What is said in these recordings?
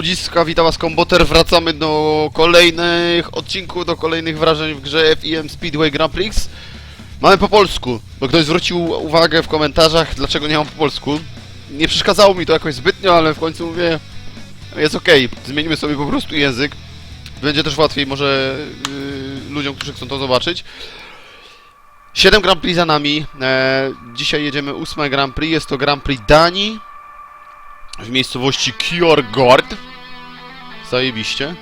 ludziska, witam was komboter, wracamy do kolejnych odcinków, do kolejnych wrażeń w grze FIM Speedway Grand Prix. Mamy po polsku, bo ktoś zwrócił uwagę w komentarzach, dlaczego nie mam po polsku. Nie przeszkadzało mi to jakoś zbytnio, ale w końcu mówię, jest okej, zmienimy sobie po prostu język. Będzie też łatwiej może yy, ludziom, którzy chcą to zobaczyć. 7 Grand Prix za nami, e, dzisiaj jedziemy 8 Grand Prix, jest to Grand Prix Danii w miejscowości Kjorgård. Zajebiście.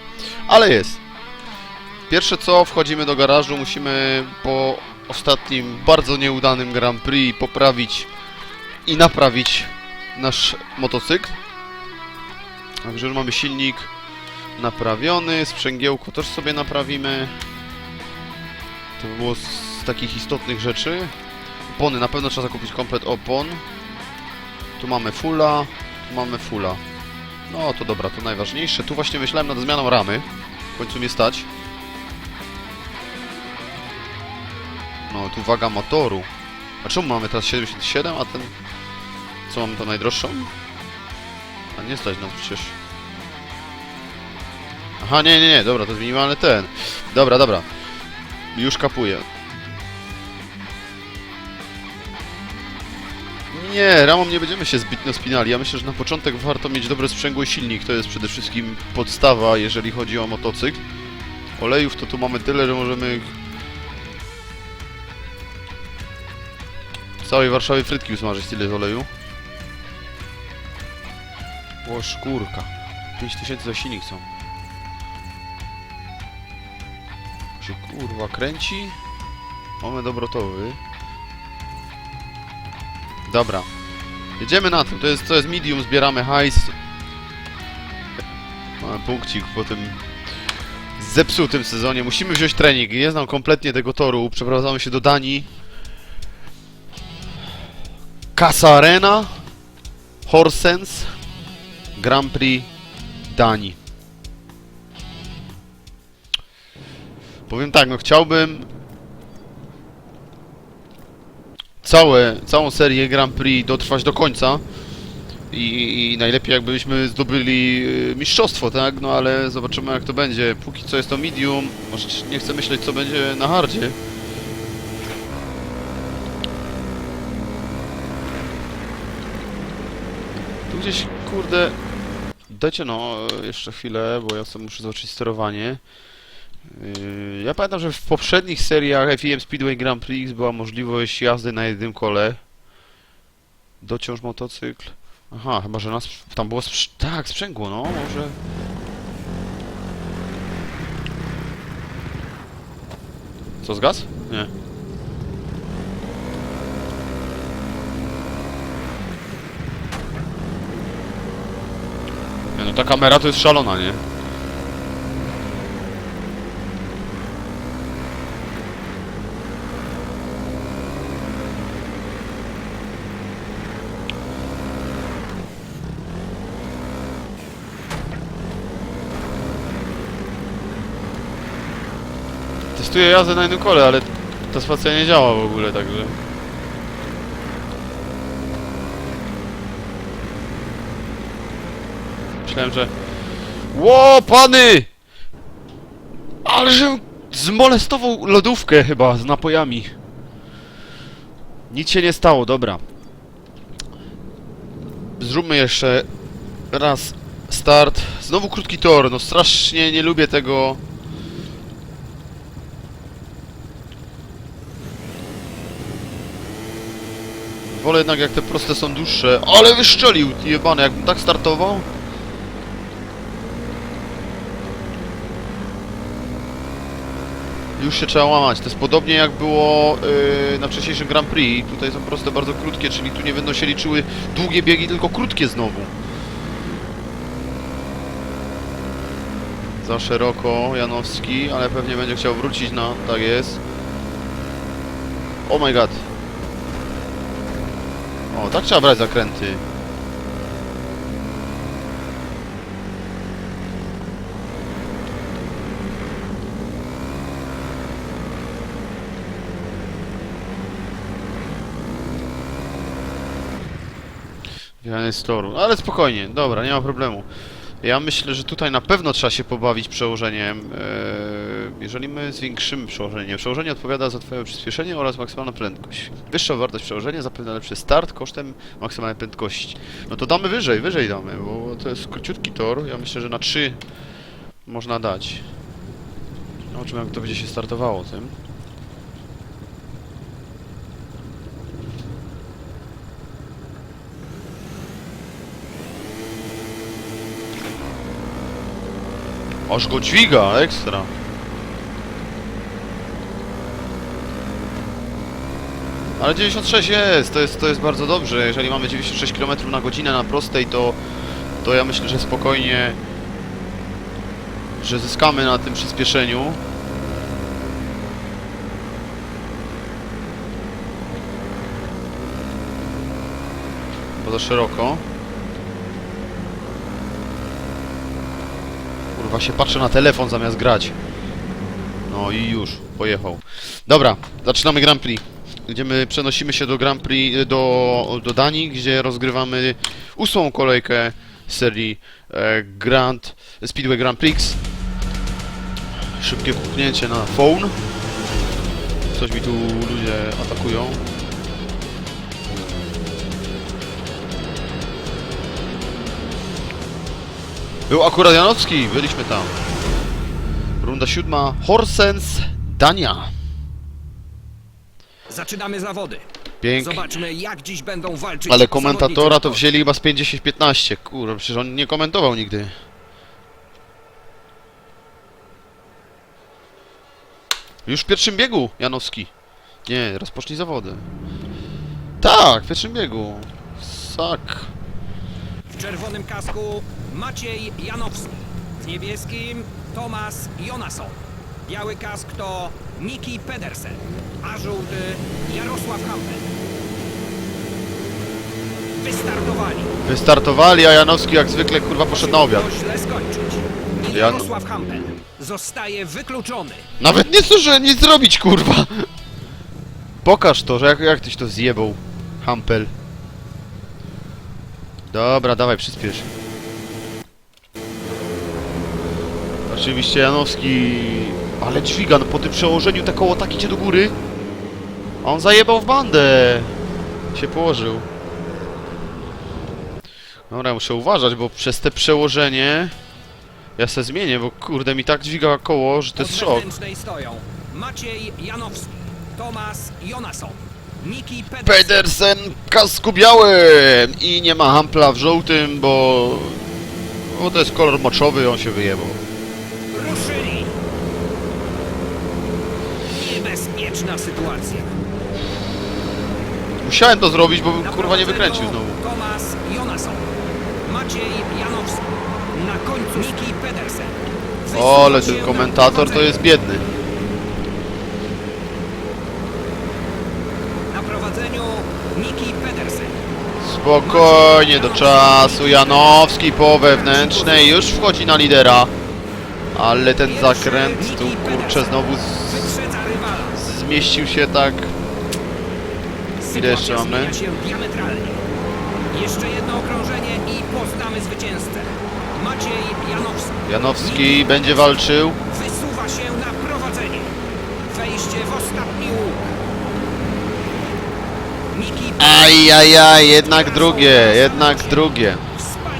Ale jest. Pierwsze co, wchodzimy do garażu, musimy po ostatnim bardzo nieudanym Grand Prix poprawić i naprawić nasz motocykl. Także już mamy silnik naprawiony, sprzęgiełko też sobie naprawimy. To by było z takich istotnych rzeczy. Opony, na pewno trzeba zakupić komplet opon. Tu mamy fulla, tu mamy fulla. No to dobra, to najważniejsze. Tu właśnie myślałem nad zmianą ramy. W końcu mnie stać. No, tu waga motoru. A czemu mamy teraz 77, a ten... Co, mamy to najdroższą? A nie stać nas przecież. Aha, nie, nie, nie, dobra, to zmienimy, ale ten. Dobra, dobra. Już kapuję. Nie, ramą nie będziemy się zbytnio spinali. Ja myślę, że na początek warto mieć dobre sprzęgło i silnik. To jest przede wszystkim podstawa, jeżeli chodzi o motocykl. Olejów to tu mamy tyle, że możemy... W całej Warszawie frytki usmażyć tyle z oleju. O szkórka. 5000 za silnik są. Się kurwa kręci. Moment obrotowy. Dobra. Jedziemy na tym. To jest, to jest medium, zbieramy hajs. Mamy punkcik po tym zepsutym sezonie. Musimy wziąć trening. Nie znam kompletnie tego toru. Przeprowadzamy się do Danii. Casa Arena. Horsens. Grand Prix Danii. Powiem tak, no chciałbym całe, całą serię Grand Prix dotrwać do końca i, i najlepiej jakbyśmy zdobyli y, mistrzostwo, tak? No ale zobaczymy jak to będzie. Póki co jest to medium, może nie chcę myśleć co będzie na hardzie. Tu gdzieś, kurde... Dajcie no, jeszcze chwilę, bo ja sobie muszę zobaczyć sterowanie. Yy, Ja pamiętam, że w poprzednich seriach FIM Speedway Grand Prix była możliwość jazdy na jednym kole. Dociąż motocykl. Aha, chyba, że nas tam było sprz tak, sprzęgło, no, może... Co, zgas? Nie. Nie, no ta kamera to jest szalona, nie? Testuję jazdę na jednym kole, ale ta spacja nie działa w ogóle, także... Myślałem, że... Ło, pany! Ale że zmolestował lodówkę chyba z napojami. Nic się nie stało, dobra. Zróbmy jeszcze raz start. Znowu krótki tor, no strasznie nie lubię tego... Wolę jednak jak te proste są dłuższe. Ale wyszczelił, jebany, jakbym tak startował. Już się trzeba łamać. To jest podobnie jak było yy, na wcześniejszym Grand Prix. Tutaj są proste bardzo krótkie, czyli tu nie będą się liczyły długie biegi, tylko krótkie znowu. Za szeroko Janowski, ale pewnie będzie chciał wrócić na... tak jest. Oh my god. O, tak trzeba brać zakręty. Wjechany z toru. Ale spokojnie, dobra, nie ma problemu. Ja myślę, że tutaj na pewno trzeba się pobawić przełożeniem. Eee, jeżeli my zwiększymy przełożenie. Przełożenie odpowiada za twoje przyspieszenie oraz maksymalną prędkość. Wyższa wartość przełożenia zapewnia lepszy start kosztem maksymalnej prędkości. No to damy wyżej, wyżej damy, bo to jest króciutki tor. Ja myślę, że na 3 można dać. Zobaczymy jak to będzie się startowało tym. Aż go dźwiga, ekstra. Ale 96 jest, to jest, to jest bardzo dobrze. Jeżeli mamy 96 km na godzinę na prostej, to, to ja myślę, że spokojnie, że zyskamy na tym przyspieszeniu. Bo za szeroko. Kurwa się patrzę na telefon zamiast grać. No i już, pojechał. Dobra, zaczynamy Grand Prix. Idziemy, przenosimy się do Grand Prix, y, do, do Danii, gdzie rozgrywamy ósmą kolejkę serii e, Grand Speedway Grand Prix. Szybkie puknięcie na phone. Coś mi tu ludzie atakują. Był akurat Janowski, byliśmy tam. Runda siódma, Horsens, Dania. Zaczynamy zawody. Pięknie. Zobaczmy, jak dziś będą walczyć. Ale komentatora to zawodnicy wzięli chyba z 50-15. Kurwa, przecież on nie komentował nigdy. Już w pierwszym biegu, Janowski. Nie, rozpocznij zawody. Tak, w pierwszym biegu. Sak. W czerwonym kasku Maciej Janowski. W niebieskim Tomasz Jonasson. Biały kask to Niki Pedersen. A żółty Jarosław Hampel. Wystartowali. Wystartowali, a Janowski jak zwykle kurwa poszedł na obiad. Źle skończyć. Jarosław Hampel zostaje wykluczony. Nawet nie zdążyłem nic zrobić, kurwa! Pokaż to, że jak, jak tyś to zjebał, Hampel. Dobra, dawaj, przyspiesz. Oczywiście Janowski... Ale dźwiga, no po tym przełożeniu te koło tak idzie do góry. A on zajebał w bandę. Się położył. Dobra, muszę uważać, bo przez te przełożenie... Ja se zmienię, bo kurde mi tak dźwiga koło, że to jest szok. stoją Maciej Janowski, Jonasson, Niki Pedersen. Pedersen w kasku białym i nie ma hampla w żółtym, bo... Bo to jest kolor moczowy, on się wyjebał. Ruszyli! Niebezpieczna sytuacja. Musiałem to zrobić, bo bym kurwa nie wykręcił znowu. Tomasz Jonasson, Maciej Janowski, na końcu Pedersen. Ten komentator to jest biedny. Na prowadzeniu Niki Pedersen. Spokojnie, do czasu. Janowski po wewnętrznej już wchodzi na lidera. Ale ten zakręt tu kurczę znowu rywala. zmieścił się tak. Ile jeszcze mamy? zmienia się diametralnie. Jeszcze jedno okrążenie i poznamy zwycięzcę. Maciej Janowski Janowski będzie walczył. wysuwa się na prowadzenie. Wejście w ostatni łuk. Niki Ajajaj, jednak drugie, jednak drugie.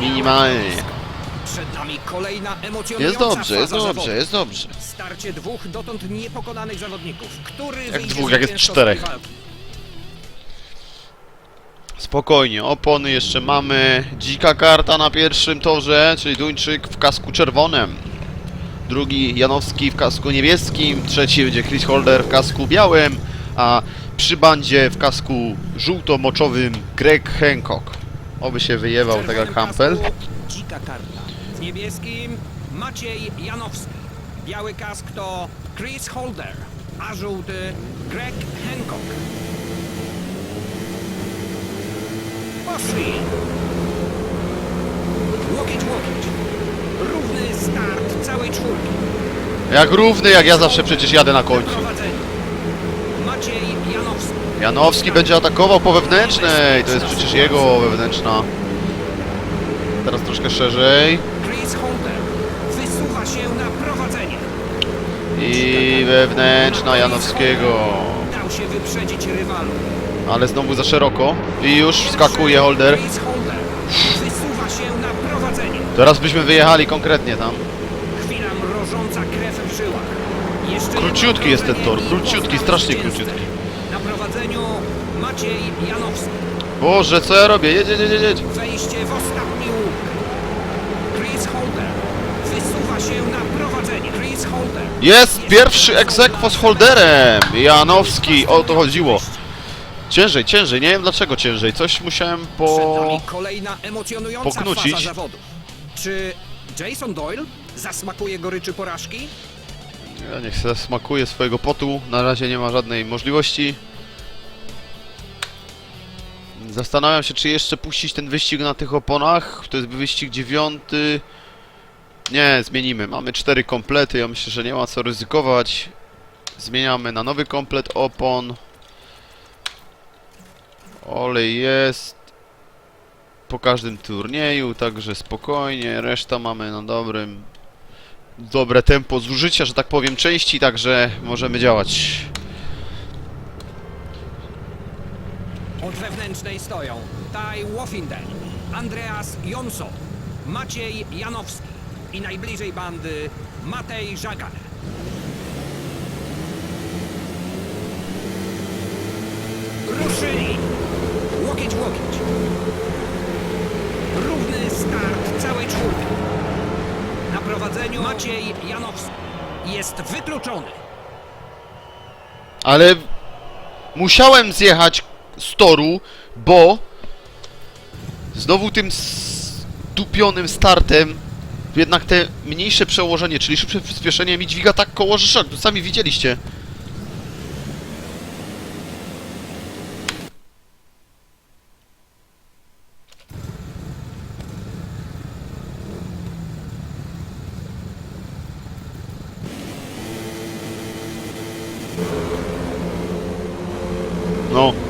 Minimalnie. Kolejna emocjonująca Jest dobrze, jest dobrze, jest dobrze. Starcie dwóch dotąd niepokonanych zawodników. Który wyjdzie dwóch, jak jest zwycięzcą czterech. walki? Spokojnie, opony jeszcze mamy. Dzika karta na pierwszym torze, czyli Duńczyk w kasku czerwonym. Drugi Janowski w kasku niebieskim. Trzeci będzie Chris Holder w kasku białym. A przy bandzie w kasku żółto-moczowym Greg Hancock. Oby się wyjebał W tak jak Hampel. Dzika karta. W niebieskim Maciej Janowski. Biały kask to Chris Holder, a żółty Greg Hancock. Poszli! Łokieć, łokieć. Równy start całej czwórki. Jak równy, jak ja zawsze przecież jadę na końcu. Maciej Janowski. Janowski będzie atakował po wewnętrznej. To jest przecież jego wewnętrzna. Teraz troszkę szerzej. I wewnętrzna Janowskiego. Dał się wyprzedzić rywalu. Ale znowu za szeroko. I już wskakuje Holder. Chris Holder wysuwa się na prowadzenie. Teraz byśmy wyjechali konkretnie tam. Chwila mrożąca krew w żyłach. Jeszcze Króciutki jest ten tor, króciutki, strasznie króciutki. Na prowadzeniu Maciej Janowski. Boże, co ja robię? Jedź, jedź, jedź, jedź. Wejście w ostatni łuk. Chris Holder wysuwa się na prowadzenie. Chris Holder. Jest pierwszy egzekwo z Holderem. Janowski, o to chodziło. Ciężej, ciężej, nie wiem dlaczego ciężej. Coś musiałem po... kolejna emocjonująca poknucić. faza zawodu. Czy Jason Doyle zasmakuje goryczy porażki? Ja niech se smakuje swojego potu. Na razie nie ma żadnej możliwości. Zastanawiam się, czy jeszcze puścić ten wyścig na tych oponach. To jest wyścig dziewiąty. Nie, zmienimy. Mamy cztery komplety. Ja myślę, że nie ma co ryzykować. Zmieniamy na nowy komplet opon. Olej jest. Po każdym turnieju, także spokojnie. Reszta mamy na dobrym dobre tempo zużycia, że tak powiem, części, także możemy działać. Od wewnętrznej stoją Taj Wofinden, Andreas Jonsson, Maciej Janowski i najbliżej bandy Matej Żagan. Ruszyli! Łokieć łokieć. Równy start całej czwórki. Na prowadzeniu Maciej Janowski jest wykluczony. Ale musiałem zjechać z toru, bo znowu tym stupionym startem jednak te mniejsze przełożenie, czyli szybsze przyspieszenie mi dźwiga tak koło, że szok. Sami widzieliście. No.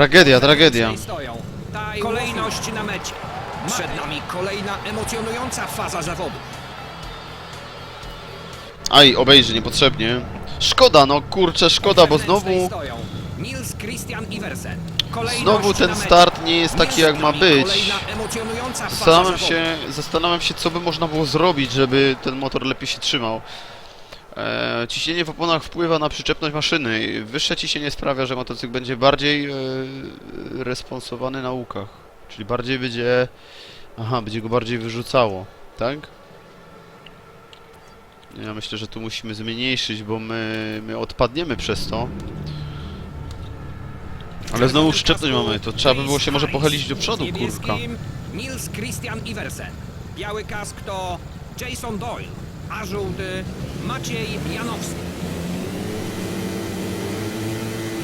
Tragedia, tragedia. Stoją. Kolejność na mecie. Przed nami kolejna emocjonująca faza zawodu. Aj, obejrzy niepotrzebnie. Szkoda, no kurczę, szkoda, bo znowu... Nils Christian Znowu ten start nie jest taki jak ma być. Zastanawiam się, zastanawiam się, co by można było zrobić, żeby ten motor lepiej się trzymał. E, ciśnienie w oponach wpływa na przyczepność maszyny. Wyższe ciśnienie sprawia, że motocykl będzie bardziej e, responsowany na łukach. Czyli bardziej będzie... Aha, będzie go bardziej wyrzucało, tak? Ja myślę, że tu musimy zmniejszyć, bo my, my odpadniemy przez to. Ale znowu przyczepność mamy, to trzeba by było się może pochylić do przodu, kurka. Nils Christian Iversen. Biały kask to Jason Doyle, a żółty Maciej Janowski.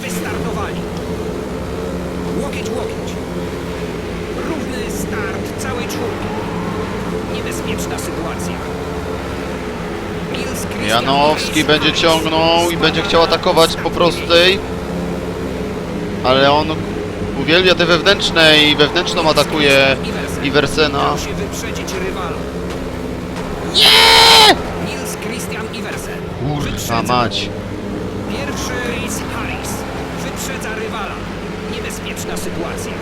Wystartowali. Łokieć łokieć. Równy start całej czwórki. Niebezpieczna sytuacja. Christian Janowski będzie ciągnął i będzie chciał atakować po prostej. Ale on uwielbia te wewnętrzne i wewnętrzną atakuje Iversena. Dał się wyprzedzić rywalu. Nie! Nils Christian Iversen. Wyprzedza. mać. Pierwszy Chris Harris. Wyprzedza rywala. Niebezpieczna sytuacja.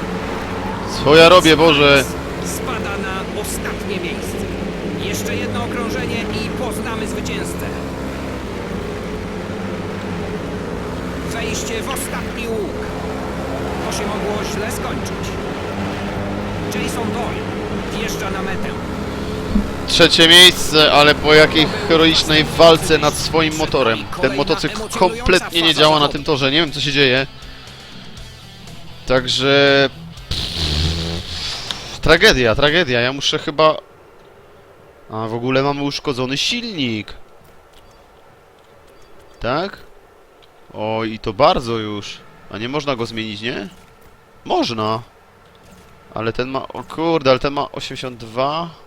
Co ja robię, Boże? Spada na ostatnie miejsce. Jeszcze jedno okrążenie i poznamy zwycięzcę. Wejście w ostatni łuk. To się mogło źle skończyć. Jason Doyle wjeżdża na metę. Trzecie miejsce, ale po jakiej heroicznej walce nad swoim motorem. Ten motocykl kompletnie nie działa na tym torze, nie wiem co się dzieje. Także... Tragedia, tragedia, ja muszę chyba... A w ogóle mamy uszkodzony silnik. Tak? O, i to bardzo już. A nie można go zmienić, nie? Można. Ale ten ma... O kurde, ale ten ma 82.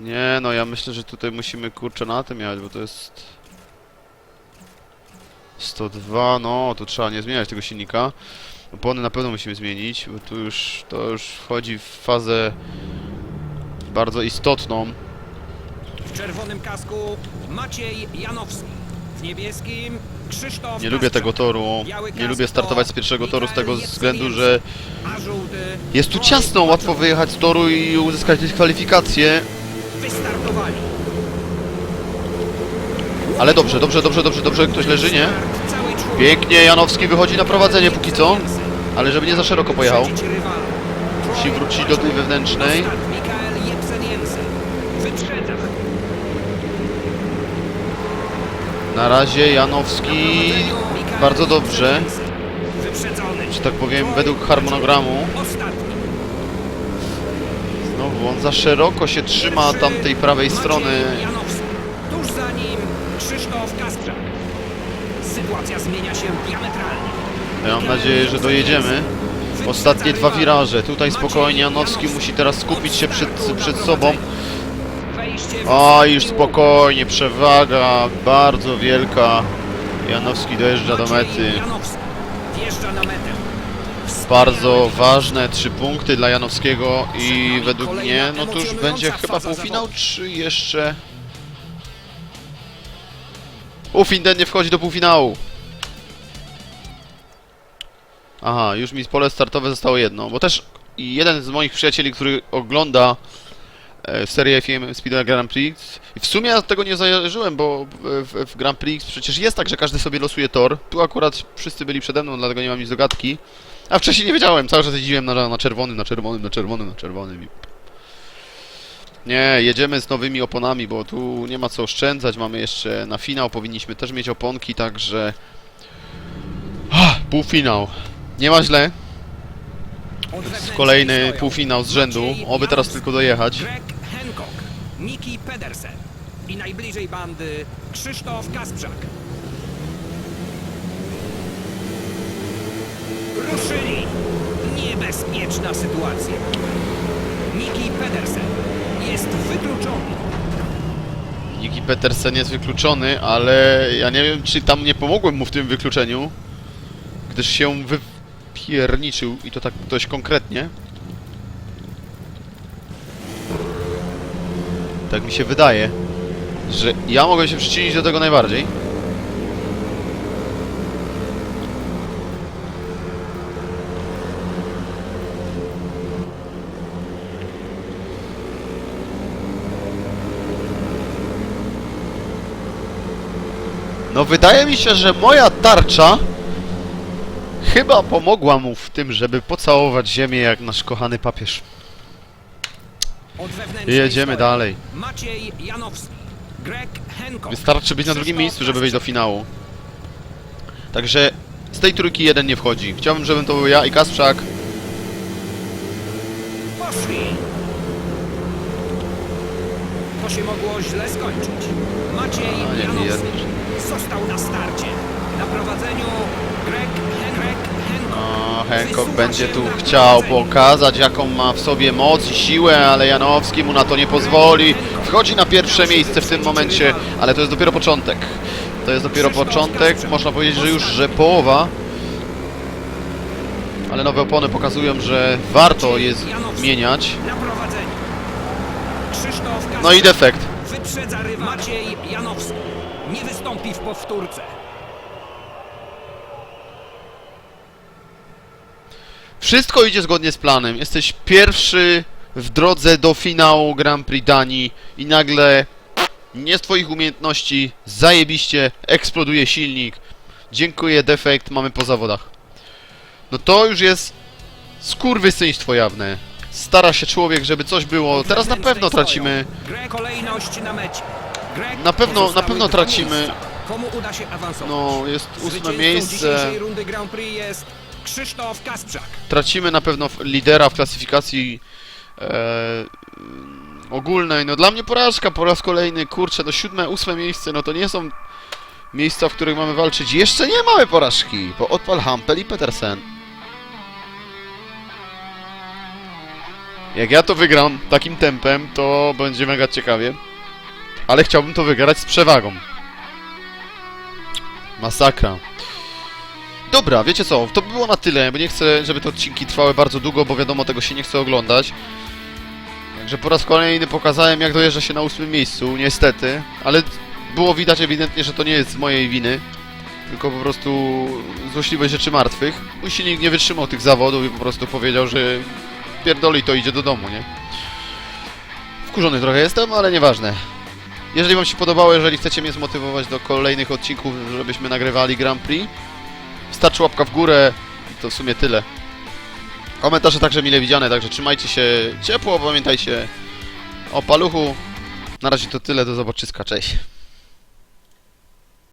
Nie, no ja myślę, że tutaj musimy kurczę na tym jechać, bo to jest... 102, no to trzeba nie zmieniać tego silnika. Opony na pewno musimy zmienić, bo tu już to już wchodzi w fazę bardzo istotną. W czerwonym kasku Maciej Janowski. W niebieskim Krzysztof Nie lubię tego toru, nie lubię to startować z pierwszego toru z tego względu, że jest tu ciasno, łatwo wyjechać z toru i uzyskać dyskwalifikację. Wystartowali. Ale dobrze, dobrze, dobrze, dobrze, dobrze, ktoś leży, nie? Pięknie, Janowski wychodzi na prowadzenie póki co, ale żeby nie za szeroko pojechał. Musi wrócić do tej wewnętrznej. Na razie Janowski bardzo dobrze, że tak powiem, według harmonogramu. Znowu on za szeroko się trzyma tamtej prawej strony. Tuż za nim Krzysztof Kasprzak. Sytuacja zmienia się diametralnie. Ja mam nadzieję, że dojedziemy. Ostatnie dwa wiraże. Tutaj spokojnie Janowski musi teraz skupić się przed, przed sobą. O, już spokojnie, przewaga bardzo wielka. Janowski dojeżdża do mety. Janowski Wjeżdża na metę. Bardzo ważne trzy punkty dla Janowskiego i według mnie, no to już będzie chyba półfinał, czy jeszcze... Ufinden nie wchodzi do półfinału. Aha, już mi pole startowe zostało jedno, bo też jeden z moich przyjacieli, który ogląda e, serię FM Speedway Grand Prix i w sumie ja tego nie zajarzyłem, bo w, w Grand Prix przecież jest tak, że każdy sobie losuje tor. Tu akurat wszyscy byli przede mną, dlatego nie mam nic do gadki. A wcześniej nie wiedziałem, cały czas jeździłem na, na czerwonym, na czerwonym, na czerwonym, na czerwonym i... Nie, jedziemy z nowymi oponami, bo tu nie ma co oszczędzać, mamy jeszcze na finał, powinniśmy też mieć oponki, także... Ah, półfinał. Nie ma źle, kolejny półfinał z rzędu, oby teraz tylko dojechać. Niki Pedersen i najbliżej bandy Krzysztof Kasprzak. Ruszyli! Niebezpieczna sytuacja. Niki Pedersen jest wykluczony. Niki Petersen jest wykluczony, ale ja nie wiem, czy tam nie pomogłem mu w tym wykluczeniu, gdyż się wypierniczył i to tak dość konkretnie. Tak mi się wydaje, że ja mogę się przyczynić do tego najbardziej. No wydaje mi się, że moja tarcza chyba pomogła mu w tym, żeby pocałować ziemię jak nasz kochany papież. Jedziemy dalej. Maciej Janowski, Greg Hancock. Wystarczy być na drugim miejscu, żeby wejść do finału. Także z tej trójki jeden nie wchodzi. Chciałbym, żebym to był ja i Kasprzak. Poszli! To się mogło źle skończyć. Maciej nie Janowski. Został na starcie. Na prowadzeniu Greg, Greg Hancock. O, Hancock Wysuwa będzie tu chciał pokazać, jaką ma w sobie moc i siłę, ale Janowski mu na to nie pozwoli. Wchodzi na pierwsze miejsce w tym momencie, ale to jest dopiero początek. To jest dopiero początek, można powiedzieć, że już, że połowa. Ale nowe opony pokazują, że warto je zmieniać. Na prowadzeniu. Krzysztof No i defekt. Wyprzedza. Maciej Janowski. Nie wystąpi w powtórce. Wszystko idzie zgodnie z planem. Jesteś pierwszy w drodze do finału Grand Prix Danii i nagle nie z twoich umiejętności zajebiście eksploduje silnik. Dziękuję, defekt, mamy po zawodach. No to już jest skurwysyństwo jawne. Stara się człowiek, żeby coś było. Teraz na pewno tracimy. Greg kolejność na mecie. Na pewno- na pewno tracimy. Komu uda się awansować? No, jest ósme miejsce. rundy Grand Prix jest Krzysztof Kasprzak. Tracimy na pewno lidera w klasyfikacji e, ogólnej. No dla mnie porażka po raz kolejny. Kurczę, no siódme, ósme miejsce, no to nie są miejsca, w których mamy walczyć. Jeszcze nie mamy porażki, bo odpal Hampel i Petersen. Jak ja to wygram takim tempem, to będzie mega ciekawie. Ale chciałbym to wygrać z przewagą. Masakra. Dobra, wiecie co, to by było na tyle, bo nie chcę, żeby te odcinki trwały bardzo długo, bo wiadomo, tego się nie chce oglądać. Także po raz kolejny pokazałem, jak dojeżdża się na ósmym miejscu, niestety, ale było widać ewidentnie, że to nie jest z mojej winy, tylko po prostu złośliwość rzeczy martwych. Mój silnik nie wytrzymał tych zawodów i po prostu powiedział, że pierdoli to idzie do domu, nie? Wkurzony trochę jestem, ale nieważne. Jeżeli wam się podobało, jeżeli chcecie mnie zmotywować do kolejnych odcinków, żebyśmy nagrywali Grand Prix, wystarczy łapka w górę i to w sumie tyle. Komentarze także mile widziane, także trzymajcie się ciepło, pamiętajcie o paluchu. Na razie to tyle, do zobaczyska, cześć.